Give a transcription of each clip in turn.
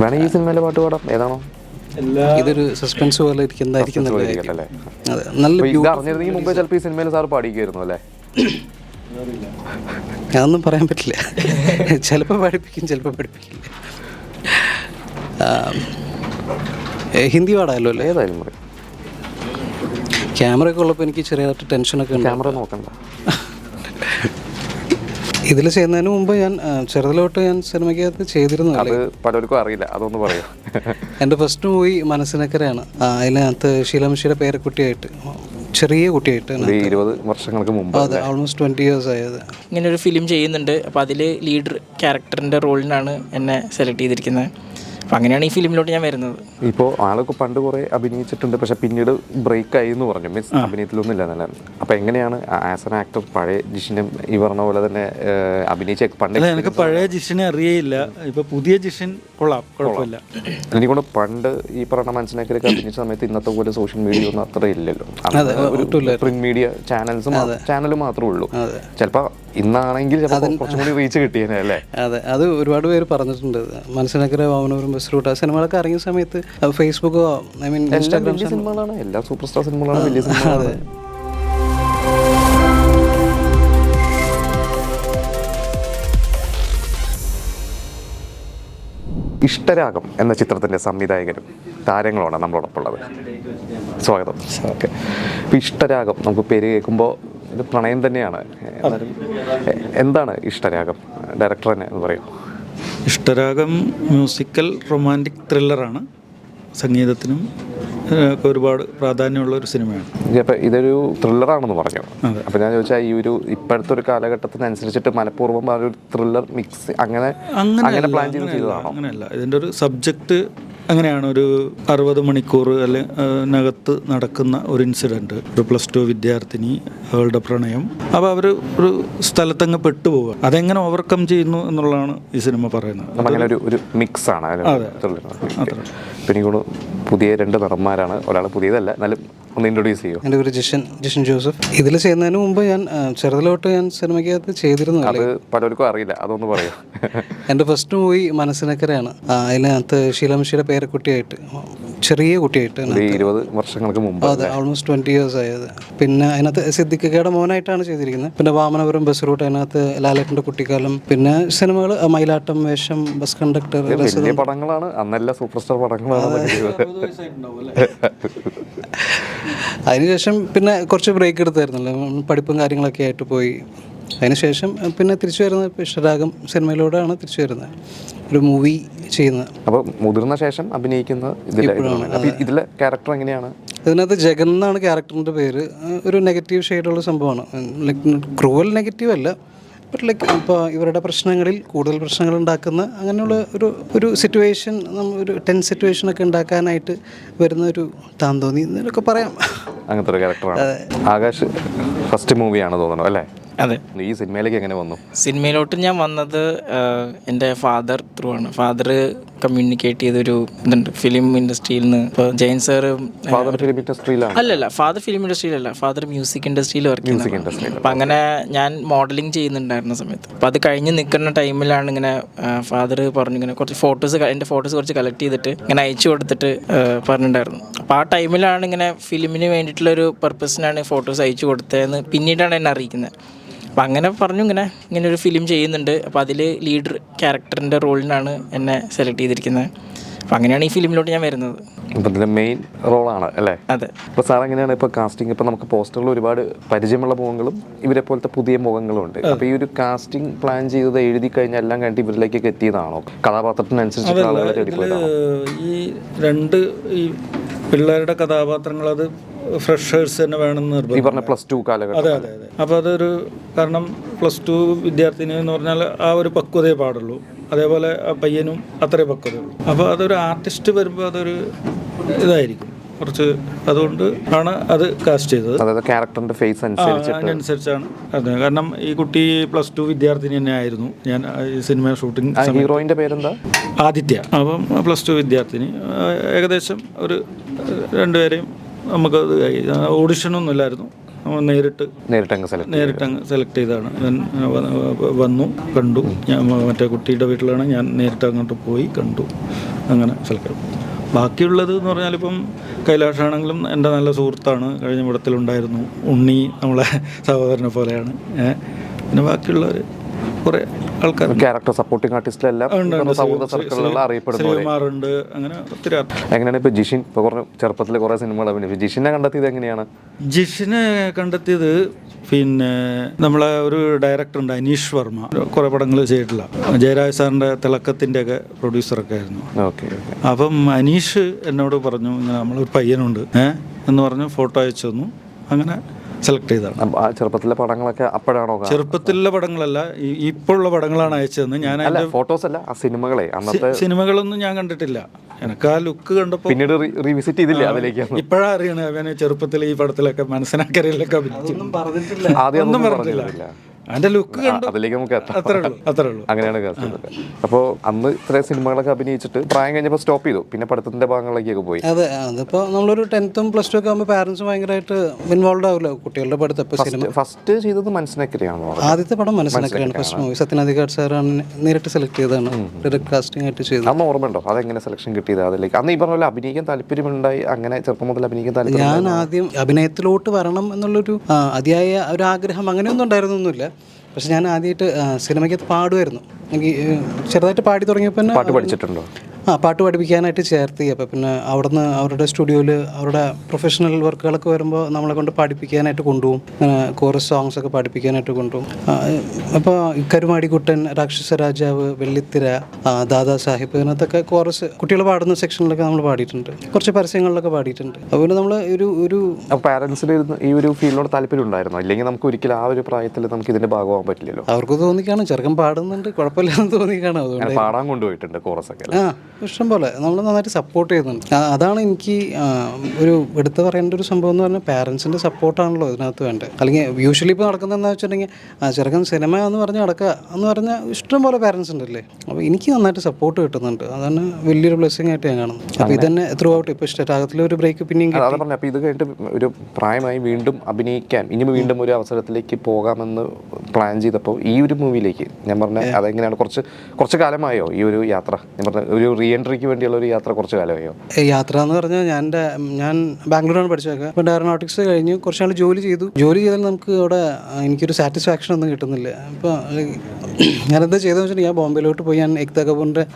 വേണമെങ്കിൽ ഈ സിനിമയിലെ പാട്ട് പാടാം. ഏതാണോ? ഇതൊരു സസ്പെൻസ് പോലെ ഇരിക്കുന്നതായിരിക്കും നല്ല അറിഞ്ഞിരുന്നെങ്കിൽ മുമ്പേ ചിലപ്പോൾ ഈ സിനിമയിൽ സാർ പാടിക്കുമായിരുന്നു അല്ലേ? അതൊന്നും പറയാൻ പറ്റില്ല. ചിലപ്പോൾ പഠിപ്പിക്കും ചിലപ്പോൾ പഠിപ്പിക്കില്ല. ഹിന്ദി പാടാമല്ലോ അല്ലേ? ഏതായാലും ക്യാമറ ഒക്കെ ഉള്ളപ്പോൾ എനിക്ക് ചെറിയതായിട്ട് ടെൻഷനൊക്കെ ഉണ്ട്. ക്യാമറ നോക്കണ്ട. ഇതിൽ ചെയ്യുന്നതിന് മുമ്പ് ഞാൻ ചെറുതിലോട്ട് ഞാൻ സിനിമയ്ക്കകത്ത് ചെയ്തിരുന്നു. അത് പലർക്കും അറിയില്ല. അതൊന്ന് പറയൂ. എന്റെ ഫസ്റ്റ് മൂവി മനസ്സിനക്കരയാണ്. അതിനകത്ത് ശീലമിഷിയുടെ പേരക്കുട്ടിയായിട്ട് ചെറിയ കുട്ടിയായിട്ട് ഇരുപത് വർഷങ്ങൾക്ക് മുമ്പ് അതെ ഓൾമോസ്റ്റ് ട്വന്റി ഇയേഴ്സ് ആയത്. ഇങ്ങനെ ഒരു ഫിലിം ചെയ്യുന്നുണ്ട് അപ്പോൾ അതിൽ ലീഡർ ക്യാരക്ടറിന്റെ റോളിനാണ് എന്നെ സെലക്ട് ചെയ്തിരിക്കുന്നത്. അപ്പോൾ അങ്ങനെയാണ് ഈ ഫിലിമിലോട്ട് ഞാൻ വരുന്നത്. ഇപ്പോൾ ആളൊക്കെ പണ്ട് കുറേ അഭിനയിച്ചിട്ടുണ്ട്. പക്ഷേ പിന്നീട് ബ്രേക്ക് ആയി എന്ന് പറഞ്ഞു. മീൻസ് അഭിനയത്തിലൊന്നും ഇല്ല എന്നല്ല അപ്പോൾ എങ്ങനെയാണ് ആസ് ആൻ ആക്ടർ പഴയ ജിഷിനും ഈ പറഞ്ഞ പോലെ തന്നെ അഭിനയിച്ച പണ്ട് എനിക്ക് പഴയ ജിഷിനെ അറിയയില്ല. ഇപ്പൊ പുതിയ ജിഷൻ കൊള്ളാം. കുഴപ്പമില്ല. എനിക്കൊണ്ട് പണ്ട് ഈ പറഞ്ഞ മനസ്സിനൊക്കെ അഭിനയിച്ച സമയത്ത് ഇന്നത്തെ പോലെ സോഷ്യൽ മീഡിയ ഒന്നും അത്ര ഇല്ലല്ലോ. അതെ, ഒരു ഒട്ടുമില്ലായിരുന്നു. പ്രിന്റ് മീഡിയ ചാനൽസ് ചാനൽ മാത്രമേ ഉള്ളൂ. അതെ. ചിലപ്പോൾ ഇന്നാണെങ്കിൽ ചിലപ്പോൾ കുറച്ചും കൂടി റീച്ച് കിട്ടിയേനെ അല്ലേ? അതെ അത് ഒരുപാട് പേര് പറഞ്ഞിട്ടുണ്ട്. മനസ്സിനക്കര വാമനപുരം ബസ് റൂട്ട് ആ സിനിമകളൊക്കെ ഇറങ്ങിയ സമയത്ത് ഫേസ്ബുക്കോ ഐ മീൻ ഇൻസ്റ്റാഗ്രാം സിനിമകളാണ്. എല്ലാ സൂപ്പർ സ്റ്റാർ സിനിമകളാണ് വലിയ സിനിമകളാണ്. ഇഷ്ടരാഗം എന്ന ചിത്രത്തിന്റെ സംവിധായകരും താരങ്ങളുമാണ് നമ്മളോടൊപ്പം ഉള്ളത് സ്വാഗതം. ഓക്കെ. ഇഷ്ടരാഗം നമുക്ക് പേര് കേൾക്കുമ്പോൾ ഇത് പ്രണയം തന്നെയാണ്. എന്താണ് ഇഷ്ടരാഗം? ഡയറക്ടർ തന്നെ എന്ന് പറയും. Ishtaragam musical romantic ത്രില്ലറാണ്. സംഗീതത്തിനും ഒരുപാട് പ്രാധാന്യമുള്ള ഒരു സിനിമയാണ്. അപ്പം ഇതൊരു ത്രില്ലറാണെന്ന് പറഞ്ഞു? അപ്പം ഞാൻ ചോദിച്ചാൽ ഈ ഒരു ഇപ്പോഴത്തെ ഒരു കാലഘട്ടത്തിനനുസരിച്ചിട്ട് മനഃപൂർവം ആ ഒരു ത്രില്ലർ മിക്സ് അങ്ങനെ അങ്ങനെ പ്ലാൻ ചെയ്ത് ചെയ്തതാണോ? അങ്ങനെയല്ല. ഇതിന്റെ ഒരു സബ്ജക്റ്റ് അങ്ങനെയാണ് ഒരു അറുപത് മണിക്കൂർ അല്ലെ നകത്ത് നടക്കുന്ന ഒരു ഇൻസിഡന്റ് ഒരു പ്ലസ് ടു വിദ്യാർത്ഥിനി അവളുടെ പ്രണയം. അപ്പോൾ അവർ ഒരു സ്ഥലത്തങ്ങ് പെട്ടുപോവുക. അതെങ്ങനെ ഓവർകം ചെയ്യുന്നു എന്നുള്ളതാണ് ഈ സിനിമ പറയുന്നത്. അങ്ങനെ ഒരു ഒരു മിക്സ് ആണ്. പിന്നെ കൂടെ പുതിയ രണ്ട് നടന്മാരാണ്. ഒരാൾ പുതിയതല്ല എന്നാലും ഒന്ന് ഇൻട്രൊഡ്യൂസ് ചെയ്യും? എന്റെ പേര് ജിഷൻ ജിഷൻ ജോസഫ്. ഇതിൽ ചെയ്യുന്നതിന് മുമ്പ് ഞാൻ ചെറുതിലോട്ട് ഞാൻ സിനിമയ്ക്കകത്ത് ചെയ്തിരുന്നു. അത് പലർക്കും അറിയില്ല. അതൊന്ന് പറയാം? എന്റെ ഫസ്റ്റ് മൂവി മനസ്സിനക്കരയാണ്. അതിനകത്ത് ശീലാമിഷിയുടെ പേരക്കുട്ടിയായിട്ട് ചെറിയ കുട്ടിയായിട്ട് ഇരുപത് വർഷങ്ങൾക്ക് മുമ്പ് അതെ ഓൾമോസ്റ്റ് ട്വന്റി ഇയേഴ്സ് ആയത്. പിന്നെ അതിനകത്ത് സിദ്ദിഖയുടെ മോനായിട്ടാണ് ചെയ്തിരിക്കുന്നത്. പിന്നെ വാമനപുരം ബസ് റൂട്ട് അതിനകത്ത് ലാലേട്ടന്റെ കുട്ടിക്കാലം. പിന്നെ സിനിമകൾ മയിലാട്ടം വേഷം ബസ് കണ്ടക്ടർ പടങ്ങളാണ്. അന്നെല്ലാം സൂപ്പർ സ്റ്റാർ പടങ്ങളാണ്. അതിനുശേഷം പിന്നെ കുറച്ച് ബ്രേക്ക് എടുത്തായിരുന്നല്ലോ. പഠിപ്പും കാര്യങ്ങളൊക്കെ ആയിട്ട് പോയി. അതിനുശേഷം പിന്നെ തിരിച്ചു വരുന്നത് ഇഷ്ടരാഗം സിനിമയിലൂടെയാണ് തിരിച്ചു വരുന്നത്. ഒരു മൂവി ചെയ്യുന്നത്. അപ്പോൾ മുതിർന്ന ശേഷം അഭിനയിക്കുന്നത് ഇതിലാണ് ഇതിലെ ക്യാരക്ടർ എങ്ങനെയാണ്? ഇതിനകത്ത് ജഗൻ എന്നാണ് ക്യാരക്ടറിന്റെ പേര്. ഒരു നെഗറ്റീവ് ഷെയ്ഡുള്ള സംഭവമാണ്. ലൈക്ക് ക്രൂവൽ നെഗറ്റീവ് അല്ല. ബട്ട് ലൈക്ക് ഇപ്പോൾ ഇവരുടെ പ്രശ്നങ്ങളിൽ കൂടുതൽ പ്രശ്നങ്ങൾ ഉണ്ടാക്കുന്ന അങ്ങനെയുള്ള ഒരു ഒരു സിറ്റുവേഷൻ ഒരു ടെൻ സിറ്റുവേഷനൊക്കെ ഉണ്ടാക്കാനായിട്ട് വരുന്ന ഒരു താന്തോന്നി എന്നൊക്കെ പറയാം. അങ്ങനത്തെ ഒരു ക്യാരക്ടറാണ് ആകാശ് ഫസ്റ്റ് മൂവിയാണ് തോന്നുന്നു അല്ലേ? അതെ. ഈ സിനിമയിലേക്ക് എങ്ങനെ വന്നു? സിനിമയിലോട്ട് ഞാൻ വന്നത് എന്റെ ഫാദർ ത്രൂ ആണ്. ഫാദർ കമ്മ്യൂണിക്കേറ്റ് ചെയ്തൊരു ഇതുണ്ട് ഫിലിം ഇൻഡസ്ട്രിയിൽ നിന്ന്. ഇപ്പോൾ ജയൻ സാറ് ഫാദർ ഫിലിം ഇൻഡസ്ട്രിയിലാണ് അല്ലല്ല ഫാദർ ഫിലിം ഇൻഡസ്ട്രിയിലല്ല ഫാദർ മ്യൂസിക് ഇൻഡസ്ട്രിയിൽ വർക്ക് ചെയ്യുന്നത് അപ്പം അങ്ങനെ ഞാൻ മോഡലിംഗ് ചെയ്യുന്നുണ്ടായിരുന്ന സമയത്ത്. അപ്പം അത് കഴിഞ്ഞ് നിൽക്കുന്ന ടൈമിലാണ് ഇങ്ങനെ ഫാദർ പറഞ്ഞു ഇങ്ങനെ കുറച്ച് ഫോട്ടോസ് എന്റെ ഫോട്ടോസ് കുറച്ച് കളക്ട് ചെയ്തിട്ട് ഇങ്ങനെ അയച്ചു കൊടുത്തിട്ട് പറഞ്ഞിട്ടുണ്ടായിരുന്നു. അപ്പോൾ ആ ടൈമിലാണ് ഇങ്ങനെ ഫിലിമിന് വേണ്ടിയിട്ടുള്ളൊരു പർപ്പസിനാണ് ഫോട്ടോസ് അയച്ചു കൊടുത്തതെന്ന് പിന്നീടാണ് എന്നെ അറിയിക്കുന്നത്. അപ്പം അങ്ങനെ പറഞ്ഞു ഇങ്ങനെ ഇങ്ങനെ ഒരു ഫിലിം ചെയ്യുന്നുണ്ട്. അപ്പോൾ അതിൽ ലീഡർ ക്യാരക്ടറിന്റെ റോളിനാണ് എന്നെ സെലക്ട് ചെയ്തിരിക്കുന്നത്. അപ്പം അങ്ങനെയാണ് ഈ ഫിലിമിലോട്ട് ഞാൻ വരുന്നത്. ഇപ്പം മെയിൻ റോളാണ് അല്ലേ? അതെ. അപ്പോൾ സാർ എങ്ങനെയാണ് ഇപ്പോൾ കാസ്റ്റിംഗ് ഇപ്പോൾ നമുക്ക് പോസ്റ്ററിൽ ഒരുപാട് പരിചയമുള്ള മുഖങ്ങളും ഇവരെ പോലത്തെ പുതിയ മുഖങ്ങളും ഉണ്ട്. അപ്പോൾ ഈ ഒരു കാസ്റ്റിംഗ് പ്ലാൻ ചെയ്തത് എഴുതി കഴിഞ്ഞാൽ എല്ലാം കണ്ടി ഇവരിലേക്കൊക്കെ എത്തിയതാണോ? കഥാപാത്രത്തിനനുസരിച്ചിട്ടുള്ള ആളുകളെ തേടിപ്പോയതാണോ ഈ രണ്ട് ഈ പിള്ളേരുടെ കഥാപാത്രങ്ങൾ അത് ഫ്രഷേഴ്സ് തന്നെ വേണമെന്ന് ഈ നിർബന്ധം പറഞ്ഞ പ്ലസ് ടു കാലഘട്ടം. അതെ അതെ അതെ. അപ്പോൾ അതൊരു കാരണം പ്ലസ് ടു വിദ്യാർത്ഥിനി എന്ന് പറഞ്ഞാൽ ആ ഒരു പക്വതയെ പാടുള്ളൂ. അതേപോലെ ആ പയ്യനും അത്രേ പക്വതയുള്ളൂ. അപ്പോൾ അതൊരു ആർട്ടിസ്റ്റ് വരുമ്പോൾ അതൊരു ഇതായിരിക്കും. കുറച്ച് അതുകൊണ്ട് ആണ് അത് കാസ്റ്റ് ചെയ്തത്. അതായത് ക്യാരക്ടറിന്റെ ഫേസ് അനുസരിച്ചാണ് അതെ കാരണം ഈ കുട്ടി പ്ലസ് ടു വിദ്യാർത്ഥിനി തന്നെ ആയിരുന്നു. ഞാൻ ഈ സിനിമ ഷൂട്ടിംഗ് ഹീറോയിന്റെ പേരെന്താ? ആദിത്യ. അപ്പം പ്ലസ് ടു വിദ്യാർത്ഥിനി. ഏകദേശം ഒരു രണ്ടുപേരെയും നമുക്കത് ഓഡിഷനൊന്നും ഇല്ലായിരുന്നു. നേരിട്ട് നേരിട്ട് അങ്ങ് സെലക്ട് നേരിട്ട് അങ്ങ് സെലക്ട് ചെയ്താണ് ഞാൻ വന്നു കണ്ടു. ഞാൻ മറ്റേ കുട്ടിയുടെ വീട്ടിലാണ് ഞാൻ നേരിട്ട് അങ്ങോട്ട് പോയി കണ്ടു. അങ്ങനെ സെലക്ട് ചെയ്തു. ബാക്കിയുള്ളത് എന്ന് പറഞ്ഞാൽ ഇപ്പം കൈലാഷാണെങ്കിലും എന്റെ നല്ല സുഹൃത്താണ് കഴിഞ്ഞ പടത്തിലുണ്ടായിരുന്നു ഉണ്ണി നമ്മളെ സഹോദരനെ പോലെയാണ്. പിന്നെ ബാക്കിയുള്ളവർ കുറേ ആൾക്കാർ ക്യാരക്ടർ സപ്പോർട്ടിംഗ് ആർട്ടിസ്റ്റിലെല്ലാം. സൗഹൃദ സർക്കിളിലുള്ള ശ്രീകുമാറുണ്ട്. അങ്ങനെ ഒത്തിരി എങ്ങനെയാണ് ഇപ്പൊ ജിഷിൻ? ഇപ്പൊ കുറേ ചെറുപ്പത്തിൽ കുറെ സിനിമകൾ അഭിനയിച്ചു. ജിഷിനെ കണ്ടെത്തിയത് എങ്ങനെയാണ്? ജിഷിനെ കണ്ടെത്തിയത് പിന്നെ നമ്മളെ ഒരു ഡയറക്ടർ ഉണ്ട് അനീഷ് വർമ്മ. കുറേ പടങ്ങൾ ചെയ്തിട്ടില്ല. ജയരാജ് സാറിന്റെ തിളക്കത്തിന്റെ ഒക്കെ പ്രൊഡ്യൂസറൊക്കെ ആയിരുന്നു. ഓക്കെ അപ്പം അനീഷ് എന്നോട് പറഞ്ഞു ഇങ്ങനെ നമ്മളൊരു പയ്യനുണ്ട് ഏഹ് എന്ന് പറഞ്ഞു ഫോട്ടോ അയച്ചു തന്നു. അങ്ങനെ സെലക്ട് ചെയ്തതാണ്. ആ ചെറുപ്പത്തിലെ പടങ്ങളൊക്കെ അപ്പോഴാണോ ചെറുപ്പത്തിലെ ചെറുപ്പത്തിലുള്ള പടങ്ങളല്ല. ഈ- ഇപ്പോഴുള്ള പടങ്ങളാണ് അയച്ചതെന്ന് ഞാൻ അല്ല ഫോട്ടോസ് അല്ല ആ സിനിമകളെ. അന്നത്തെ സിനിമകളൊന്നും ഞാൻ കണ്ടിട്ടില്ല. എനിക്ക് ആ ലുക്ക് കണ്ടപ്പോൾ പിന്നീട് റീവിസിറ്റ് ചെയ്തില്ല അതിലേക്ക് ഇപ്പോഴാ അറിയണേ അവന് ചെറുപ്പത്തിൽ ഈ പടത്തിലൊക്കെ മനസ്സിനാക്കരയിലൊക്കെ ഒന്നും പറഞ്ഞിട്ടില്ല. ആദ്യം ഒന്നും പറഞ്ഞില്ല അതിന്റെ ലുക്ക് കണ്ടു? അതിലേക്ക് നമുക്ക് അത്രേ ഉള്ളൂ അത്രേ ഉള്ളൂ. അങ്ങനെയാണ് കാസ്റ്റ് അപ്പോൾ അന്ന് ഇത്രയും സിനിമകളൊക്കെ അഭിനയിച്ചിട്ട് പ്രായം കഴിഞ്ഞപ്പോൾ സ്റ്റോപ്പ് ചെയ്തു. പിന്നെ പഠിത്തത്തിന്റെ ഭാഗങ്ങളിലേക്കൊക്കെ പോയി. അതെ അതിപ്പോൾ നമ്മളൊരു ടെൻത്തും പ്ലസ് ടു ഒക്കെ ആകുമ്പോൾ പാരന്റ്സ് ഭയങ്കരമായിട്ട് ഇൻവോൾവ് ആവില്ല കുട്ടികളുടെ പഠിത്തം ഇപ്പോൾ സിനിമ ഫസ്റ്റ് ചെയ്തത് മനസ്സിലാക്കിയാണോ ആദ്യത്തെ പടം മനസ്സിനക്കരയാണ്. ഫസ്റ്റ് മൂവി സത്യനാഥികാട് സാറാണ് നേരിട്ട് സെലക്ട് ചെയ്തതാണ്. ഡയറക്ട് കാസ്റ്റിംഗ് ആയിട്ട് ചെയ്തത്. അന്ന് ഓർമ്മയുണ്ടോ അതെങ്ങനെ സെലക്ഷൻ കിട്ടിയത് അതിലേക്ക്? അന്ന് ഈ പറഞ്ഞ പോലെ അഭിനയിക്കാൻ താല്പര്യമുണ്ടായി. അങ്ങനെ ചെറുപ്പം മുതൽ അഭിനയിക്കാൻ താല്പര്യം ഞാൻ ആദ്യം അഭിനയത്തിലോട്ട് വരണം എന്നുള്ളൊരു അതിയായ ഒരു ആഗ്രഹം അങ്ങനെയൊന്നും ഉണ്ടായിരുന്നൊന്നുമില്ല. പക്ഷെ ഞാൻ ആദ്യമായിട്ട് സിനിമയ്ക്കകത്ത് പാടുമായിരുന്നു. എനിക്ക് ചെറുതായിട്ട് പാടി തുടങ്ങിയപ്പോൾ പാട്ട് പഠിച്ചിട്ടുണ്ടോ? ആ പാട്ട് പഠിപ്പിക്കാനായിട്ട് ചേർത്തി. അപ്പോൾ പിന്നെ അവിടുന്ന് അവരുടെ സ്റ്റുഡിയോയിൽ അവരുടെ പ്രൊഫഷണൽ വർക്കുകളൊക്കെ വരുമ്പോൾ നമ്മളെ കൊണ്ട് പഠിപ്പിക്കാനായിട്ട് കൊണ്ടുപോകും. കോറസ് സോങ്സ് ഒക്കെ പഠിപ്പിക്കാനായിട്ട് കൊണ്ടുപോകും. അപ്പോൾ കരുമാടിക്കുട്ടൻ രാക്ഷസ രാജാവ് വെള്ളിത്തിര ദാദാ സാഹിബ് ഇതിനകത്തൊക്കെ കോറസ് കുട്ടികൾ പാടുന്ന സെക്ഷനിലൊക്കെ നമ്മൾ പാടിയിട്ടുണ്ട്. കുറച്ച് പരസ്യങ്ങളിലൊക്കെ പാടിയിട്ടുണ്ട്. അതുപോലെ നമ്മൾ ഒരു ഒരു പാരൻസിന് ഈ ഒരു ഫീൽഡിനോട് താല്പര്യം ഉണ്ടായിരുന്നോ? അല്ലെങ്കിൽ നമുക്ക് ഒരിക്കലും ആ ഒരു പ്രായത്തിൽ നമുക്ക് ഇതിന്റെ ഭാഗമാകാൻ പറ്റില്ലല്ലോ? അവർക്ക് തോന്നിക്കാണ്. ചെറുക്കൻ പാടുന്നുണ്ട്. കുഴപ്പമില്ലെന്ന് തോന്നിക്കാണ്. അതുകൊണ്ട് പാടാൻ കൊണ്ടുപോയിട്ടുണ്ട് കോറസ് ഒക്കെ ആ. ഇഷ്ടം പോലെ നമ്മൾ നന്നായിട്ട് സപ്പോർട്ട് ചെയ്യുന്നുണ്ട്. അതാണ് എനിക്ക് ഒരു എടുത്തു പറയേണ്ട ഒരു സംഭവം എന്ന് പറഞ്ഞാൽ പാരൻസിന്റെ സപ്പോർട്ടാണല്ലോ ഇതിനകത്ത് വേണ്ടത്. അല്ലെങ്കിൽ യൂഷ്വലി ഇപ്പോൾ നടക്കുന്നതെന്ന് വെച്ചിട്ടുണ്ടെങ്കിൽ ചെറുക്കൻ സിനിമ എന്ന് പറഞ്ഞ് നടക്കുക എന്ന് പറഞ്ഞാൽ ഇഷ്ടം പോലെ പാരൻസ് ഉണ്ടല്ലേ? അപ്പോൾ എനിക്ക് നന്നായിട്ട് സപ്പോർട്ട് കിട്ടുന്നുണ്ട്. അതാണ് വലിയൊരു ബ്ലെസ്സിങ് ആയിട്ട് ഞാൻ കാണുന്നത്. അപ്പോൾ ഇതന്നെ ത്രൂ ഔട്ട് ഇപ്പോൾ ഇഷ്ടരാഗത്തിലെ ഒരു ബ്രേക്ക് പിന്നെയും അതാണ് പറഞ്ഞു അപ്പോൾ ഇത് കഴിഞ്ഞിട്ട് ഒരു പ്രായമായി വീണ്ടും അഭിനയിക്കാൻ ഇനി വീണ്ടും ഒരു അവസരത്തിലേക്ക് പോകാമെന്ന് പ്ലാൻ ചെയ്തപ്പോൾ ഈ ഒരു മൂവിയിലേക്ക് ഞാൻ പറഞ്ഞ അതെങ്ങനെയാണ് കുറച്ച് കുറച്ച് കാലമായോ ഈ ഒരു യാത്ര? ഞാൻ പറഞ്ഞ ഒരു റീ എൻട്രിക്ക് വേണ്ടിയുള്ള ഒരു യാത്ര കുറച്ച് കാലമായോ? യാത്ര എന്ന് പറഞ്ഞാൽ ഞാൻ ഞാൻ ബാംഗ്ലൂരാണ് പഠിച്ചതൊക്കെ. അപ്പോൾ എയറോനോട്ടിക്സ് കഴിഞ്ഞ് കുറച്ച് നാൾ ജോലി ചെയ്തു. ജോലി ചെയ്താൽ നമുക്ക് അവിടെ എനിക്കൊരു സാറ്റിസ്ഫാക്ഷൻ ഒന്നും കിട്ടുന്നില്ല. അപ്പോൾ ഞാനെന്താ ചെയ്തതെന്ന് വെച്ചിട്ടുണ്ടെങ്കിൽ ഞാൻ ബോംബെയിലോട്ട് പോയി. ഞാൻ എക്ത കപൂറിന്റെ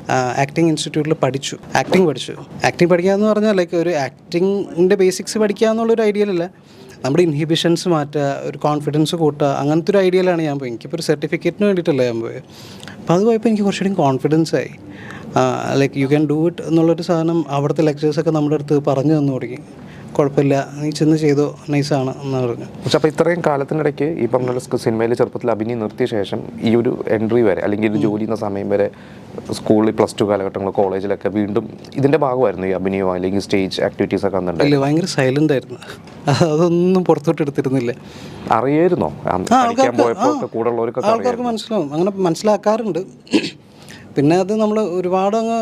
ആക്ടിങ് ഇൻസ്റ്റിറ്റ്യൂട്ടിൽ പഠിച്ചു. ആക്ടിങ് പഠിച്ചു. ആക്ടിങ് പഠിക്കുക എന്ന് പറഞ്ഞാൽ ലൈക്ക് ഒരു ആക്ടിങ്ങിന്റെ ബേസിക്സ് പഠിക്കുക എന്നുള്ളൊരു ഐഡിയയിലല്ല നമ്മുടെ ഇൻഹിബിഷൻസ് മാറ്റുക ഒരു കോൺഫിഡൻസ് കൂട്ടുക അങ്ങനത്തെ ഒരു ഐഡിയയിലാണ് ഞാൻ പോയി എനിക്കിപ്പോൾ ഒരു സർട്ടിഫിക്കറ്റിന് വേണ്ടിയിട്ടല്ല ഞാൻ പോയത്. അപ്പോൾ അത് പോയപ്പോൾ എനിക്ക് കുറച്ചുകൂടി കോൺഫിഡൻസ് ആയി. Like you can do it എന്നുള്ളൊരു സാധനം അവിടുത്തെ ലെക്ചേഴ്സൊക്കെ നമ്മുടെ അടുത്ത് പറഞ്ഞു തന്നു തുടങ്ങി. കുഴപ്പമില്ല. നീ ചെന്ന് ചെയ്തോ. നൈസാണ് എന്ന് പറഞ്ഞു. പക്ഷെ അപ്പോൾ ഇത്രയും കാലത്തിനിടയ്ക്ക് ഈ പറഞ്ഞ സിനിമയിൽ ചെറുപ്പത്തിൽ അഭിനയം നിർത്തിയ ശേഷം ഈ ഒരു എൻട്രി വരെ അല്ലെങ്കിൽ ഒരു ജോലി ചെയ്യുന്ന സമയം വരെ സ്കൂളിൽ പ്ലസ് ടു കാലഘട്ടങ്ങൾ കോളേജിലൊക്കെ വീണ്ടും ഇതിന്റെ ഭാഗമായിരുന്നു ഈ അഭിനയം അല്ലെങ്കിൽ സ്റ്റേജ് ആക്ടിവിറ്റീസ് ഒക്കെ അല്ലേ ഇല്ല ഭയങ്കര സൈലന്റ് ആയിരുന്നു. അതൊന്നും പുറത്തോട്ട് എടുത്തിരുന്നില്ല. അറിയായിരുന്നോ? പോയപ്പോൾ കൂടെ ആൾക്കാർക്ക് മനസ്സിലാവും. അങ്ങനെ മനസ്സിലാക്കാറുണ്ട്. പിന്നെ അത് നമ്മൾ ഒരുപാട് അങ്ങ്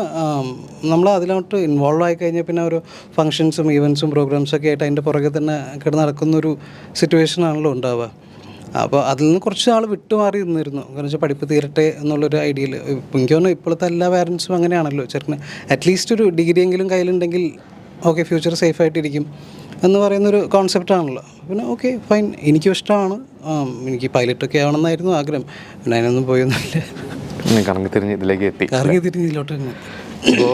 നമ്മൾ അതിലോട്ട് ഇൻവോൾവ് ആയി കഴിഞ്ഞാൽ പിന്നെ ഒരു ഫങ്ഷൻസും ഈവൻസും പ്രോഗ്രാംസൊക്കെ ആയിട്ട് അതിന്റെ പുറകെ തന്നെ കിടന്ന് നടക്കുന്നൊരു സിറ്റുവേഷൻ ആണല്ലോ ഉണ്ടാവുക. അപ്പോൾ അതിൽ നിന്ന് കുറച്ച് നാൾ വിട്ടുമാറി നിന്നിരുന്നു. കാരണം വെച്ചാൽ പഠിപ്പ് തീരട്ടെ എന്നുള്ളൊരു ഐഡിയയിൽ എനിക്ക് തോന്നുന്നു ഇപ്പോഴത്തെ എല്ലാ പാരൻസും അങ്ങനെയാണല്ലോ. ചേട്ടന് അറ്റ്ലീസ്റ്റ് ഒരു ഡിഗ്രി എങ്കിലും കയ്യിലുണ്ടെങ്കിൽ ഓക്കെ ഫ്യൂച്ചർ സേഫ് ആയിട്ടിരിക്കും എന്ന് പറയുന്നൊരു കോൺസെപ്റ്റാണല്ലോ പിന്നെ ഓക്കെ ഫൈൻ എനിക്കും ഇഷ്ടമാണ് എനിക്ക് പൈലറ്റൊക്കെ ആവണമെന്നായിരുന്നു ആഗ്രഹം. പിന്നെ അതിനൊന്നും പോയൊന്നുമില്ല. കറങ്ങി തിരിഞ്ഞ് ഇതിലേക്ക് എത്തി. കറങ്ങി തിരിഞ്ഞ് ഇതിലോട്ട് അപ്പോൾ ഇപ്പോൾ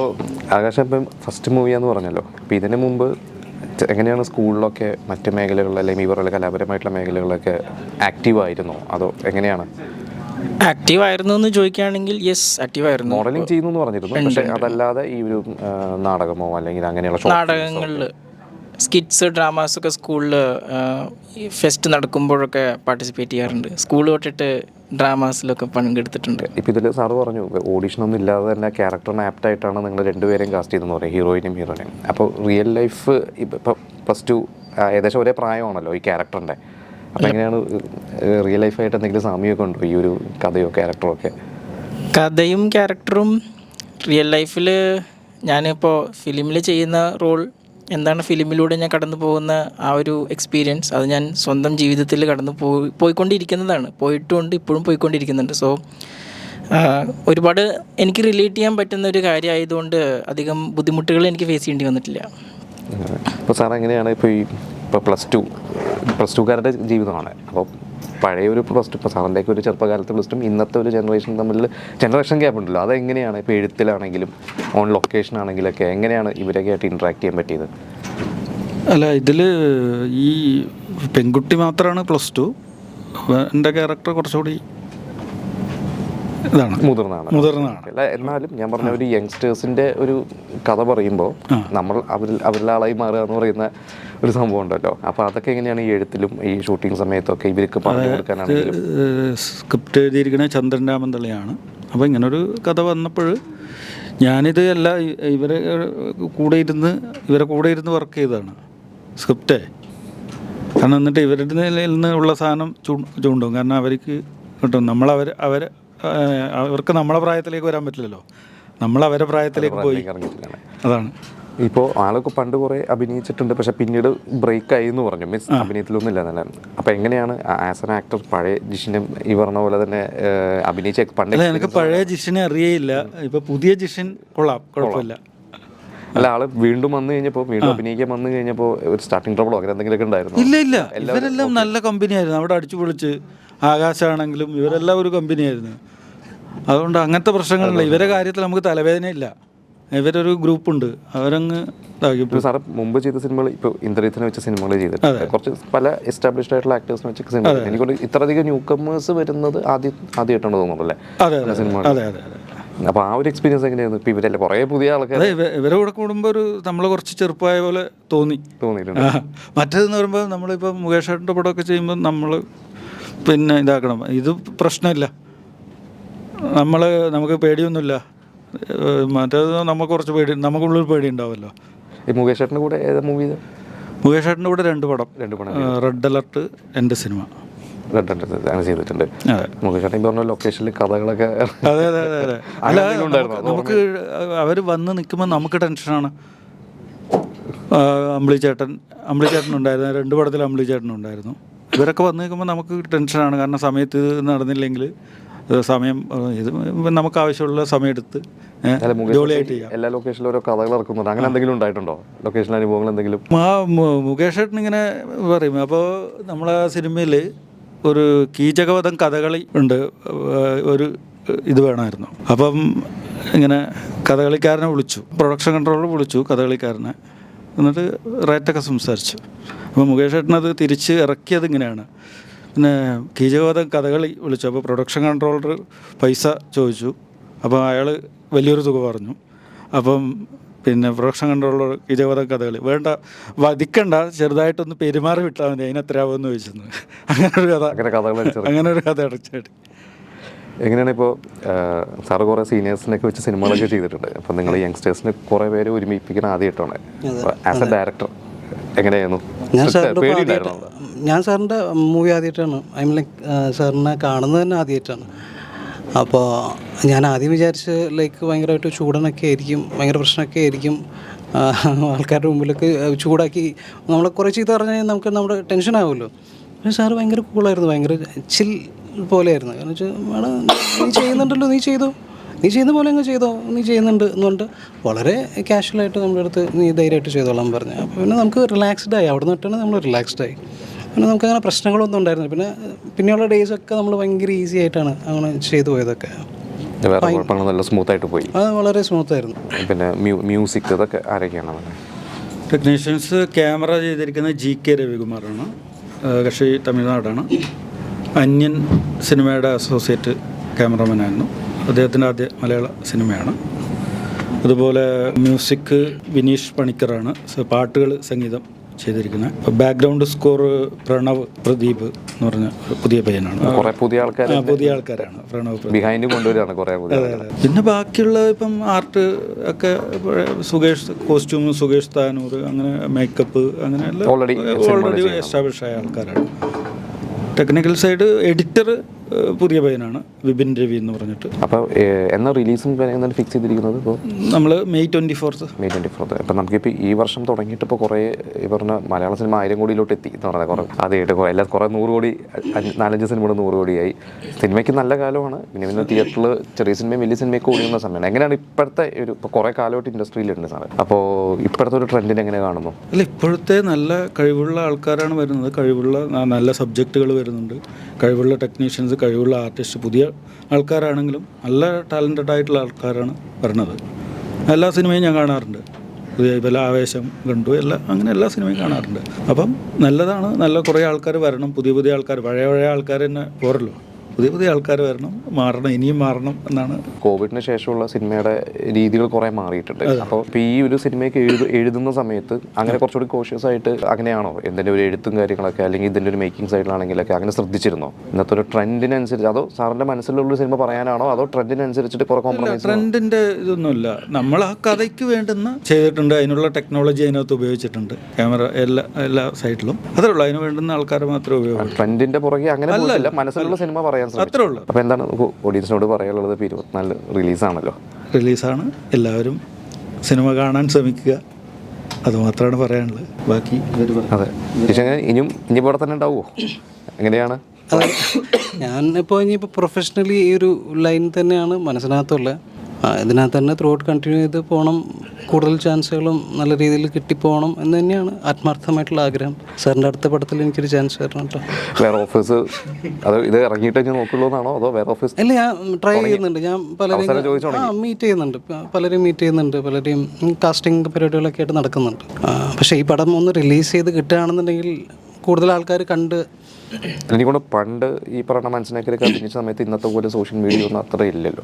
ആകാശം ഇപ്പം ഫസ്റ്റ് മൂവിയാന്ന് പറഞ്ഞല്ലോ. അപ്പം ഇതിന് മുമ്പ് എങ്ങനെയാണ് സ്കൂളിലൊക്കെ മറ്റ് മേഖലകളിൽ അല്ലെങ്കിൽ ഈ പറയുന്ന കലാപരമായിട്ടുള്ള മേഖലകളിലൊക്കെ ആക്റ്റീവ് ആയിരുന്നോ? അതോ എങ്ങനെയാണ്? ആക്റ്റീവ് ആയിരുന്നു എന്ന് ചോദിക്കുകയാണെങ്കിൽ യെസ് ആക്റ്റീവ് ആയിരുന്നു. മോഡലിംഗ് ചെയ്യുന്നു എന്ന് പറഞ്ഞിരുന്നു. പക്ഷേ അതല്ലാതെ ഈ ഒരു നാടകമോ അല്ലെങ്കിൽ അങ്ങനെയുള്ള നാടകങ്ങളിൽ സ്കിറ്റ്സ് ഡ്രാമാസ് ഒക്കെ സ്കൂളിൽ ഫെസ്റ്റ് നടക്കുമ്പോഴൊക്കെ പാർട്ടിസിപ്പേറ്റ് ചെയ്യാറുണ്ട്. സ്കൂൾ തൊട്ടിട്ട് ഡ്രാമാസിലൊക്കെ പങ്കെടുത്തിട്ടുണ്ട്. ഇപ്പോൾ ഇതിൽ സാറ് പറഞ്ഞു ഓഡീഷൻ ഒന്നും ഇല്ലാതെ തന്നെ ക്യാരക്ടറിന് ആപ്റ്റ് ആയിട്ടാണ് നിങ്ങൾ രണ്ടുപേരെയും കാസ്റ്റ് ചെയ്തെന്ന് പറയും ഹീറോയിനും ഹീറോയിനും. അപ്പോൾ റിയൽ ലൈഫ് ഇപ്പം പ്ലസ് ടു ഏകദേശം ഒരേ പ്രായമാണല്ലോ ഈ ക്യാരക്ടറിന്റെ അപ്പോൾ എങ്ങനെയാണ് റിയൽ ലൈഫായിട്ട് എന്തെങ്കിലും സാമ്യമൊക്കെ ഉണ്ടോ ഈ ഒരു കഥയോ ക്യാരക്ടറോ ഒക്കെ? കഥയും ക്യാരക്ടറും റിയൽ ലൈഫിൽ ഞാനിപ്പോൾ ഫിലിമിൽ ചെയ്യുന്ന റോൾ എന്താണ് ഫിലിമിലൂടെ ഞാൻ കടന്നു പോകുന്ന ആ ഒരു എക്സ്പീരിയൻസ് അത് ഞാൻ സ്വന്തം ജീവിതത്തിൽ കടന്നു പോയി പോയിക്കൊണ്ടിരിക്കുന്നതാണ്. പോയിട്ടുമുണ്ട് ഇപ്പോഴും പോയിക്കൊണ്ടിരിക്കുന്നുണ്ട്. സോ ഒരുപാട് എനിക്ക് റിലേറ്റ് ചെയ്യാൻ പറ്റുന്ന ഒരു കാര്യമായതുകൊണ്ട് അധികം ബുദ്ധിമുട്ടുകൾ എനിക്ക് ഫേസ് ചെയ്യേണ്ടി വന്നിട്ടില്ല. അപ്പോൾ സാർ എങ്ങനെയാണ് ഇപ്പോൾ ഈ ഇപ്പോൾ പ്ലസ് ടു പ്ലസ് ടുക്കാരുടെ ജീവിതമാണ്. അപ്പോൾ പഴയ ഒരു പ്ലസ് ടു ഇപ്പോൾ സാറിന്റെയൊക്കെ ഒരു ചെറുപ്പകാലത്തെ പ്ലസ് ടു ഇന്നത്തെ ഒരു ജനറേഷൻ തമ്മിൽ ജനറേഷൻ ഗ്യാപ്പ് ഉണ്ടല്ലോ. അതെങ്ങനെയാണ് ഇപ്പോൾ എഴുത്തിലാണെങ്കിലും ഓൺ ലൊക്കേഷൻ ആണെങ്കിലൊക്കെ എങ്ങനെയാണ് ഇവരൊക്കെ ആയിട്ട് ഇൻട്രാക്ട് ചെയ്യാൻ പറ്റിയത്? അല്ല ഇതിൽ ഈ പെൺകുട്ടി മാത്രമാണ് പ്ലസ് ടു എന്റെ ക്യാരക്ടർ കുറച്ചുകൂടി ഇതാണ്. മുതിർന്നതാണ്. മുതിർന്നതാണ്. അല്ല എന്നാലും ഞാൻ പറഞ്ഞ ഒരു യങ്സ്റ്റേഴ്സിന്റെ ഒരു കഥ പറയുമ്പോൾ നമ്മൾ അവരിൽ അവരിലെ ആളായി മാറുക എന്ന് പറയുന്ന ഒരു സംഭവം ഉണ്ടല്ലോ. അപ്പോൾ അതൊക്കെ എങ്ങനെയാണ് ഈ എഴുത്തിലും ഈ ഷൂട്ടിംഗ് സമയത്തൊക്കെ ഇവർക്ക് പറഞ്ഞു കൊടുക്കാനാണെങ്കിലും? സ്ക്രിപ്റ്റ് എഴുതിയിരിക്കുന്നത് ചന്ദ്രൻ രാമന്തളിയാണ് അപ്പോൾ ഇങ്ങനൊരു കഥ വന്നപ്പോൾ ഞാനിത് അല്ല ഇവരെ കൂടെ ഇരുന്ന് ഇവരെ കൂടെ ഇരുന്ന് വർക്ക് ചെയ്തതാണ് സ്ക്രിപ്റ്റേ. കാരണം എന്നിട്ട് ഇവരുടെ നിലയിൽ നിന്ന് ഉള്ള സാധനം ചൂ ചൂണ്ടും. കാരണം അവർക്ക് കിട്ടും. നമ്മളവർ അവർ അവർക്ക് നമ്മളെ പ്രായത്തിലേക്ക് വരാൻ പറ്റില്ലല്ലോ. നമ്മൾ അവരെ പ്രായത്തിലേക്ക് പോയി. അതാണ്. ഇപ്പോൾ ആളൊക്കെ പണ്ട് കുറേ അഭിനയിച്ചിട്ടുണ്ട്. പക്ഷെ പിന്നീട് ബ്രേക്ക് ആയി എന്ന് പറഞ്ഞു. മീൻസ് അഭിനയത്തിലൊന്നും ഇല്ല തന്നെ അപ്പോൾ എങ്ങനെയാണ് ആസ് ആൻ ആക്ടർ പഴയ ജിഷിനും ഈ പറഞ്ഞ പോലെ തന്നെ അഭിനയിച്ച പണ്ട് എനിക്ക് പഴയ ജിഷിനെ അറിയേയില്ല. ഇപ്പൊ പുതിയ ജിഷൻ കൊള്ളാം. കുഴപ്പമില്ല. അല്ല ആൾ വീണ്ടും വന്നു കഴിഞ്ഞപ്പോൾ വീണ്ടും അഭിനയിക്കാൻ വന്നു കഴിഞ്ഞപ്പോൾ ഒരു സ്റ്റാർട്ടിംഗ് ട്രബിളോ അങ്ങനെ എന്തെങ്കിലുമൊക്കെ ഉണ്ടായിരുന്നു? ഇല്ല ഇല്ല. ഇവരെല്ലാം നല്ല കമ്പനിയായിരുന്നു അവിടെ അടിച്ചു പൊളിച്ച് ആകാശമാണെങ്കിലും ഇവരെല്ലാം ഒരു കമ്പനിയായിരുന്നു. അതുകൊണ്ട് അങ്ങനത്തെ പ്രശ്നങ്ങളില്ല ഇവരെ കാര്യത്തിൽ നമുക്ക് തലവേദനയില്ല. ഇവരൊരു ഗ്രൂപ്പുണ്ട്. അവരങ്ങ് ഇതാക്കി സാറ് മുമ്പ് ചെയ്ത സിനിമകൾ ഇപ്പോൾ ഇന്ദ്രജിത്തിനെ വെച്ച സിനിമകൾ ചെയ്തിട്ടുണ്ട്. കുറച്ച് പല എസ്റ്റാബ്ലിഷ്ഡ് ആയിട്ടുള്ള ആക്ടേഴ്സിനെ വെച്ച സിനിമ എനിക്കൊണ്ട് ഇത്രയധികം ന്യൂ കമേഴ്സ് വരുന്നത് ആദ്യം ആദ്യമായിട്ടാണ് തോന്നുന്നു അല്ലേ? അതെ അപ്പോൾ ആ ഒരു എക്സ്പീരിയൻസ് എങ്ങനെയായിരുന്നു? ഇപ്പോൾ ഇവരല്ലേ കുറേ പുതിയ ആൾക്കാർ ഇവരെ കൂടെ കൂടുമ്പോൾ ഒരു നമ്മൾ കുറച്ച് ചെറുപ്പമായ പോലെ തോന്നി. തോന്നിയിട്ടുണ്ട്. മറ്റേതെന്ന് പറയുമ്പോൾ നമ്മളിപ്പോൾ മുകേഷ് ഏട്ടന്റെ പടമൊക്കെ ചെയ്യുമ്പോൾ നമ്മൾ പിന്നെ ഇതാക്കണം. ഇത് പ്രശ്നമില്ല. നമ്മൾ നമുക്ക് പേടിയൊന്നുമില്ല. മറ്റേത് നമുക്ക് കുറച്ച് പേടി നമുക്കുള്ളിൽ പേടി ഉണ്ടാവുമല്ലോ ഈ മുകേഷ് ചേട്ടന്റെ കൂടെ ഏതാ മൂവി മുകേഷ് ഏട്ടന്റെ കൂടെ രണ്ട് പടം. രണ്ട് പടം. റെഡ് അലർട്ട് എന്റെ സിനിമ. റെഡ് ഹൺഡ്രഡ് അങ്ങനെ ചെയ്തിട്ടുണ്ട്. അതെ. മുകേഷ് ചേട്ടൻ പറഞ്ഞ ലൊക്കേഷനിൽ കഥകളൊക്കെ അതെ അതെ അതെ അതെ. അല്ല നമുക്ക് അവർ വന്ന് നിൽക്കുമ്പോൾ നമുക്ക് ടെൻഷനാണ്. അമ്പിളി ചേട്ടൻ അമ്പിളി ചേട്ടൻ ഉണ്ടായിരുന്നു. രണ്ട് പടത്തിൽ അമ്പിളി ചേട്ടൻ ഉണ്ടായിരുന്നു. ഇവരൊക്കെ വന്നു നിൽക്കുമ്പോൾ നമുക്ക് ടെൻഷനാണ് കാരണം സമയത്ത് ഇത് നടന്നില്ലെങ്കിൽ സമയം ഇത് നമുക്ക് ആവശ്യമുള്ള സമയം എടുത്ത് ഏ, അല്ല ജോളിയായിട്ട് ചെയ്യാം. എല്ലാ ലൊക്കേഷനിലും ഓരോ കഥകൾ ഇറക്കുന്നുണ്ട്. അങ്ങനെ എന്തെങ്കിലും ഉണ്ടായിട്ടുണ്ടോ? ലൊക്കേഷൻ അനുഭവങ്ങൾ എന്തെങ്കിലും? ആ മുകേഷ് ഏട്ടൻ ഇങ്ങനെ പറയും. അപ്പോൾ നമ്മളെ സിനിമയിൽ ഒരു കീചകവധം കഥകളി ഉണ്ട്. ഒരു ഇത് വേണമായിരുന്നു. അപ്പം ഇങ്ങനെ കഥകളിക്കാരനെ വിളിച്ചു. പ്രൊഡക്ഷൻ കൺട്രോളർ വിളിച്ചു കഥകളിക്കാരനെ. എന്നിട്ട് റേറ്റൊക്കെ സംസാരിച്ചു. അപ്പോൾ മുകേഷ് ഏട്ടനത് തിരിച്ച് ഇറക്കിയത് ഇങ്ങനെയാണ്. പിന്നെ കീചകവധം കഥകളി വിളിച്ചു. അപ്പോൾ പ്രൊഡക്ഷൻ കൺട്രോളർ പൈസ ചോദിച്ചു. അപ്പോൾ അയാൾ വലിയൊരു തുക പറഞ്ഞു. അപ്പം പിന്നെ പ്രൊഡക്ഷൻ കൺട്രോളർ ഇജവധ കഥകളി വേണ്ട വധിക്കണ്ട ചെറുതായിട്ടൊന്ന് പെരുമാറി വിട്ടാൽ മതി അതിന് എത്രയാവുമെന്ന് ചോദിച്ചെന്ന്. അങ്ങനെ ഒരു കഥ. അങ്ങനെ ഒരു കഥ അടച്ചാടി. എങ്ങനെയാണ് ഇപ്പോൾ സാറ് കുറേ സീനിയേഴ്സിനൊക്കെ വെച്ച് സിനിമകളൊക്കെ ചെയ്തിട്ടുണ്ട്. അപ്പം നിങ്ങൾ യങ്സ്റ്റേഴ്സിന് കുറേ പേര് ഒരുമിപ്പിക്കുന്ന ആദ്യമായിട്ടാണ്. ആസ് എ ഡയറക്ടർ എങ്ങനെയായിരുന്നു? ഞാൻ സാറിന്റെ മൂവി ആദ്യമായിട്ടാണ്. ഐ മീൻ ലൈക്ക് സാറിനെ കാണുന്നത് തന്നെ ആദ്യമായിട്ടാണ്. അപ്പോൾ ഞാൻ ആദ്യം വിചാരിച്ച് ലൈക്ക് ഭയങ്കരമായിട്ട് ചൂടനൊക്കെ ആയിരിക്കും ഭയങ്കര പ്രശ്നമൊക്കെ ആയിരിക്കും. ആൾക്കാരുടെ മുമ്പിലൊക്കെ ചൂടാക്കി നമ്മളെ കുറേ ചീത്ത പറഞ്ഞാൽ നമുക്ക് നമ്മുടെ ടെൻഷൻ ആവുമല്ലോ. പക്ഷേ സാറ് ഭയങ്കര കൂളായിരുന്നു ഭയങ്കര ചിൽ പോലെയായിരുന്നു. കാരണം വെച്ചാൽ മാഡം നീ ചെയ്യുന്നുണ്ടല്ലോ നീ ചെയ്തോ. നീ ചെയ്യുന്ന പോലെ അങ്ങ് ചെയ്തോ. നീ ചെയ്യുന്നുണ്ട് എന്നുകൊണ്ട് വളരെ കാഷ്വലായിട്ട് നമ്മുടെ അടുത്ത് നീ ധൈര്യമായിട്ട് ചെയ്തോളാം പറഞ്ഞു. അപ്പോൾ പിന്നെ നമുക്ക് റിലാക്സ്ഡ് ആയി. അവിടെ നിന്നിട്ടാണ് നമ്മൾ റിലാക്സ്ഡ് ആയി. പിന്നെ നമുക്ക് അങ്ങനെ പ്രശ്നങ്ങളൊന്നും ഉണ്ടായിരുന്നില്ല. പിന്നെ പിന്നെയുള്ള ഡേയ്സ് ഒക്കെ നമ്മൾ ഭയങ്കര ഈസി ആയിട്ടാണ് അങ്ങനെ ചെയ്തു പോയതൊക്കെ. വേറെ കുഴപ്പങ്ങൾ നല്ല സ്മൂത്ത് ആയിട്ട് പോയി. അത് വളരെ സ്മൂത്ത് ആയിരുന്നു. പിന്നെ മ്യൂസിക് ഇതൊക്കെ ആരൊക്കെയാണ്? ടെക്നീഷ്യൻസ് ക്യാമറ ചെയ്തിരിക്കുന്നത് ജി കെ രവികുമാറാണ്. കക്ഷി തമിഴ്നാടാണ്. അന്യൻ സിനിമയുടെ അസോസിയേറ്റ് ക്യാമറമാനായിരുന്നു. അദ്ദേഹത്തിന്റെ ആദ്യ മലയാള സിനിമയാണ്. അതുപോലെ മ്യൂസിക് വിനീഷ് പണിക്കറാണ് പാട്ടുകൾ സംഗീതം ചെയ്തിരിക്കുന്നത്. ബാക്ക്ഗ്രൗണ്ട് സ്കോർ പ്രണവ് പ്രദീപ് എന്ന് പറഞ്ഞ പുതിയ പയ്യനാണ്. പുതിയ ആൾക്കാർ പുതിയ ആൾക്കാരാണ്. പ്രണവ് പ്രദീപ്. ബിഹൈൻഡ് കുറേ. പിന്നെ ബാക്കിയുള്ള ഇപ്പം ആർട്ട് ഒക്കെ സുഗേഷ് സുകേഷ് കോസ്റ്റ്യൂം സുഗേഷ് താനൂർ അങ്ങനെ മേക്കപ്പ് അങ്ങനെ ഓൾറെഡി എസ്റ്റാബ്ലിഷ് ആയ ആൾക്കാരാണ്. ടെക്നിക്കൽ സൈഡ് എഡിറ്റർ പുതിയ പയ്യനാണ് വിപിൻ രവി എന്ന് പറഞ്ഞിട്ട്. അപ്പോൾ എന്നാ റിലീസും ഫിക്സ് ചെയ്തിരിക്കുന്നത് ഇപ്പോൾ നമ്മൾ May twenty fourth. May twenty fourth. നമുക്ക് നമുക്കിപ്പോൾ ഈ വർഷം തുടങ്ങിയിട്ട് ഇപ്പോൾ കുറേ ഈ പറഞ്ഞ മലയാള സിനിമ ആയിരം കോടിയിലോട്ട് എത്തി എന്ന് പറഞ്ഞാൽ കുറേ ആദ്യമായിട്ട് കുറേ എല്ലാ കുറേ നൂറ് കോടി നാലഞ്ച് സിനിമ നൂറ് കോടിയായി. സിനിമയ്ക്ക് നല്ല കാലമാണ് പിന്നെ പിന്നെ തിയേറ്ററിൽ ചെറിയ സിനിമയും വലിയ സിനിമയൊക്കെ ഓടിയുന്ന സമയമാണ്. എങ്ങനെയാണ് ഇപ്പോഴത്തെ ഒരു ഇപ്പോൾ കുറേ കാലമായിട്ട് ഇൻഡസ്ട്രിയിലുണ്ട് സാറേ. അപ്പോൾ ഇപ്പോഴത്തെ ഒരു ട്രെൻഡിനെ എങ്ങനെ കാണുന്നു? അല്ല ഇപ്പോഴത്തെ നല്ല കഴിവുള്ള ആൾക്കാരാണ് വരുന്നത്. കഴിവുള്ള നല്ല സബ്ജക്റ്റുകൾ വരുന്നുണ്ട്. കഴിവുള്ള ടെക്നീഷ്യൻസ് കഴിവുള്ള ആർട്ടിസ്റ്റ് പുതിയ ആൾക്കാരാണെങ്കിലും നല്ല ടാലന്റഡ് ആയിട്ടുള്ള ആൾക്കാരാണ് വരുന്നത്. എല്ലാ സിനിമയും ഞാൻ കാണാറുണ്ട്. പുതിയ ഇപ്പം ആവേശം കണ്ടു എല്ലാ അങ്ങനെ എല്ലാ സിനിമയും കാണാറുണ്ട്. അപ്പം നല്ലതാണ് നല്ല കുറേ ആൾക്കാർ വരണം പുതിയ പുതിയ ആൾക്കാർ പഴയ പഴയ ആൾക്കാർ തന്നെ പോരല്ലോ. പുതിയ പുതിയ ആൾക്കാർ വരണം മാറണം ഇനിയും മാറണം എന്നാണ്. കോവിഡിന് ശേഷമുള്ള സിനിമയുടെ രീതികൾ കുറേ മാറിയിട്ടുണ്ട്. അപ്പോൾ ഇപ്പോൾ ഈ ഒരു സിനിമയ്ക്ക് എഴുതു എഴുതുന്ന സമയത്ത് അങ്ങനെ കുറച്ചുകൂടി കോഷ്യസ് ആയിട്ട് അങ്ങനെയാണോ? എന്തിന്റെ ഒരു എഴുത്തും കാര്യങ്ങളൊക്കെ അല്ലെങ്കിൽ ഇതിന്റെ ഒരു മേക്കിംഗ് സൈഡിലാണെങ്കിലൊക്കെ അങ്ങനെ ശ്രദ്ധിച്ചിരുന്നോ? ഇന്നത്തെ ഒരു ട്രെൻഡിനനുസരിച്ച് അതോ സാറിന്റെ മനസ്സിലുള്ള സിനിമ പറയാനാണോ? അതോ ട്രെൻഡിനനുസരിച്ചിട്ട് കുറേ കോംപ്രമൈസ് ട്രെൻഡിന്റെ ഇതൊന്നുമില്ല. നമ്മൾ ആ കഥയ്ക്ക് വേണ്ടുന്ന ചെയ്തിട്ടുണ്ട്. അതിനുള്ള ടെക്നോളജി അതിനകത്ത് ഉപയോഗിച്ചിട്ടുണ്ട്. ക്യാമറ എല്ലാ എല്ലാ സൈഡിലും അതേ ഉള്ളൂ. അതിന് വേണ്ടുന്ന ആൾക്കാർ മാത്രമേ ഉപയോഗിക്കൂ ട്രെൻഡിന്റെ പുറകെ അങ്ങനെ മനസ്സിലുള്ള സിനിമ പറയാൻ അത്രേ ഉള്ളൂ. അപ്പോൾ എന്താണ് ഓഡിയൻസിനോട് പറയാനുള്ളത്? ഇപ്പോൾ ഇരുപത്തിനാല് റിലീസാണല്ലോ റിലീസാണ് എല്ലാവരും സിനിമ കാണാൻ ശ്രമിക്കുക. അത് മാത്രമാണ് പറയാനുള്ളത്. ബാക്കി ഇവർ അതെ. ഇനിയും ഇനി ഇവിടെ തന്നെ ഉണ്ടാവുമോ എങ്ങനെയാണ്? ഇപ്പോൾ ഇനിയിപ്പോൾ പ്രൊഫഷണലി ഈ ഒരു ലൈൻ തന്നെയാണ് മനസ്സിനകത്തുള്ളത്. ഇതിനകത്ത് തന്നെ ത്രൂ ഔട്ട് കണ്ടിന്യൂ ചെയ്ത് പോകണം. കൂടുതൽ ചാൻസുകളും നല്ല രീതിയിൽ കിട്ടിപ്പോകണം എന്ന് തന്നെയാണ് ആത്മാർത്ഥമായിട്ടുള്ള ആഗ്രഹം. സാറിന്റെ അടുത്ത പടത്തിൽ എനിക്കൊരു ചാൻസ് തരണം കേട്ടോ വേറെ ഓഫീസ് അത് ഇത് ഇറങ്ങിയിട്ട് ഞാൻ നോക്കുള്ളൂ എന്നാണോ? അതോ വേറെ ഓഫീസ് അല്ല ഞാൻ ട്രൈ ചെയ്യുന്നുണ്ട്. ഞാൻ പലരെയും ആ മീറ്റ് ചെയ്യുന്നുണ്ട്. പലരെയും മീറ്റ് ചെയ്യുന്നുണ്ട്. പലരെയും കാസ്റ്റിംഗ് പരിപാടികളൊക്കെ ആയിട്ട് നടക്കുന്നുണ്ട്. പക്ഷേ ഈ പടം ഒന്ന് റിലീസ് ചെയ്ത് കിട്ടുകയാണെന്നുണ്ടെങ്കിൽ കൂടുതൽ ആൾക്കാർ കണ്ട് എനിക്കൊണ്ട് പണ്ട് ഈ പറഞ്ഞ മനസ്സിനൊക്കെ അഭിനയിച്ച സമയത്ത് ഇന്നത്തെ പോലെ സോഷ്യൽ മീഡിയ ഒന്നും അത്ര ഇല്ലല്ലോ.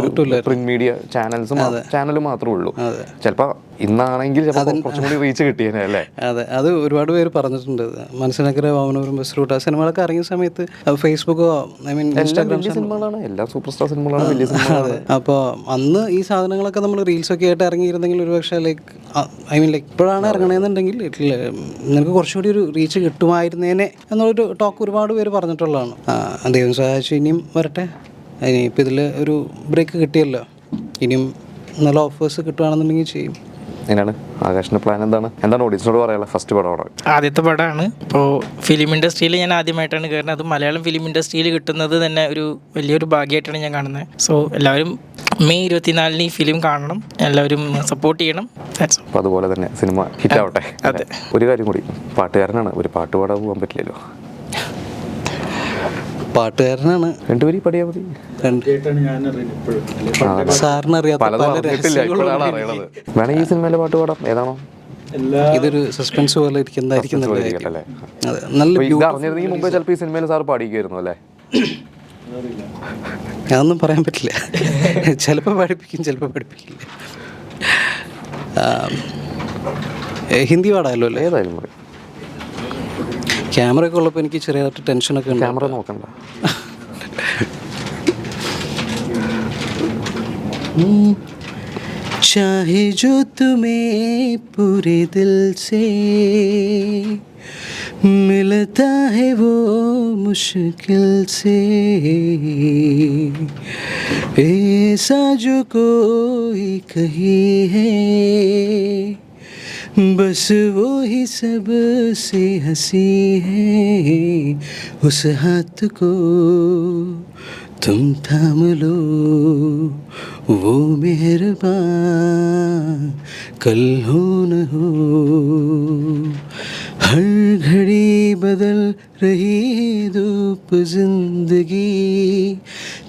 ഒരു പ്രിന്റ് മീഡിയ ചാനൽസ് ചാനൽ മാത്രമേ ഉള്ളൂ. ചിലപ്പോൾ ഇന്നാണെങ്കിൽ കുറച്ചും കൂടി റീച്ച് കിട്ടിയേനെ അല്ലേ? അതെ അത് ഒരുപാട് പേര് പറഞ്ഞിട്ടുണ്ട്. മനസ്സിനക്കര വാമനപുരം ബസ് റൂട്ട് ആ സിനിമകളൊക്കെ ഇറങ്ങിയ സമയത്ത് ഫേസ്ബുക്കോ ഐ മീൻ ഇൻസ്റ്റാഗ്രാം സിനിമകളാണ് എല്ലാ സൂപ്പർ സ്റ്റാർ സിനിമകളാണ് വലിയ സിനിമകളാണ്. അപ്പോൾ അന്ന് ഈ സാധനങ്ങളൊക്കെ നമ്മൾ റീൽസൊക്കെ ആയിട്ട് ഇറങ്ങിയിരുന്നെങ്കിൽ ഒരുപക്ഷെ ലൈക്ക് ഐ മീൻ ലൈക്ക് ഇപ്പോഴാണ് ഇറങ്ങണമെന്നുണ്ടെങ്കിൽ നിങ്ങൾക്ക് കുറച്ചുകൂടി ഒരു റീച്ച് കിട്ടുമായിരുന്നേനെ എന്നുള്ളൊരു ടോക്ക് ഒരുപാട് പേര് പറഞ്ഞിട്ടുള്ളതാണ്. ദൈവം സഹായിച്ചു ഇനിയും വരട്ടെ. ഇനിയിപ്പോൾ ഇതിൽ ഒരു ബ്രേക്ക് കിട്ടിയല്ലോ. ഇനിയും നല്ല ഓഫേഴ്സ് കിട്ടുകയാണെന്നുണ്ടെങ്കിൽ ചെയ്യും. എങ്ങനെയാണ്? ആകാശിന്റെ പ്ലാൻ എന്താണ്? എന്താണ് ഓഡിയൻസിനോട് പറയാനുള്ളത്? ഫസ്റ്റ് പടമാണ് ആദ്യത്തെ പടമാണ് ഇപ്പോൾ ഫിലിം ഇൻഡസ്ട്രിയിൽ ഞാൻ ആദ്യമായിട്ടാണ് കയറുന്നത് അത് മലയാളം ഫിലിം ഇൻഡസ്ട്രിയിൽ കിട്ടുന്നത് തന്നെ ഒരു വലിയൊരു ഭാഗ്യമായിട്ടാണ് ഞാൻ കാണുന്നത്. സോ എല്ലാവരും മെയ് ഇരുപത്തിനാലിന് ഈ ഫിലിം കാണണം. എല്ലാവരും സപ്പോർട്ട് ചെയ്യണം. അപ്പോൾ അതുപോലെ തന്നെ സിനിമ ഹിറ്റ് ആവട്ടെ. ഒരു കാര്യം കൂടി. പാട്ടുകാരനാണ്. ഒരു പാട്ട് പാടാൻ പോകാൻ പറ്റില്ലല്ലോ. പാട്ടുകാരനാണ്. രണ്ടുപേരും പഠിയാ മതി. രണ്ട് കേട്ടാണ് ഞാൻ അറിയുന്നത് ഇപ്പോഴും സാറിന് അറിയാത്ത പലതും പല ഈ സിനിമയിലെ പാട്ട് പാടാം. ഏതാണോ? ഇതൊരു സസ്പെൻസ് പോലെ ഇരിക്കുന്നതായിരിക്കും അറിഞ്ഞിരുന്നെങ്കിൽ മുമ്പേ ചിലപ്പോൾ ഈ സിനിമയിൽ സാർ പാടിക്കുമായിരുന്നു അല്ലേ? അതൊന്നും പറയാൻ പറ്റില്ല. ചിലപ്പോൾ പഠിപ്പിക്കും ചിലപ്പോൾ പഠിപ്പിക്കില്ല. ഹിന്ദി പാടാമല്ലോ അല്ലേ? ഏതായാലും ക്യാമറ ഒക്കെ ഉള്ളപ്പോൾ എനിക്ക് ചെറിയതായിട്ട് ടെൻഷനൊക്കെ ഉണ്ട് ക്യാമറ നോക്കണ്ട चाहे जो तुम्हें पूरे दिल से मिलता है वो मुश्किल से ऐसा जो कोई कही है बस वो ही सबसे हँसी है उस हाथ को। तुम थाम लो वो मेहरबान, कल हो न हो। हर घड़ी बदल रही धूप जिंदगी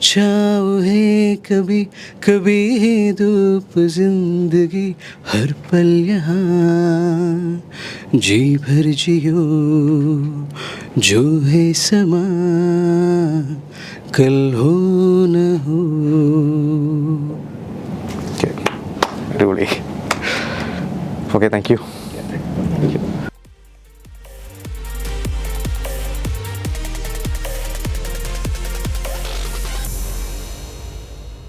छाव है कभी कभी है धूप जिंदगी हर पल यहाँ जी भर जियो जो है समा कल हो न हो ഓക്കെ അടിപൊളി ഓക്കെ താങ്ക് യു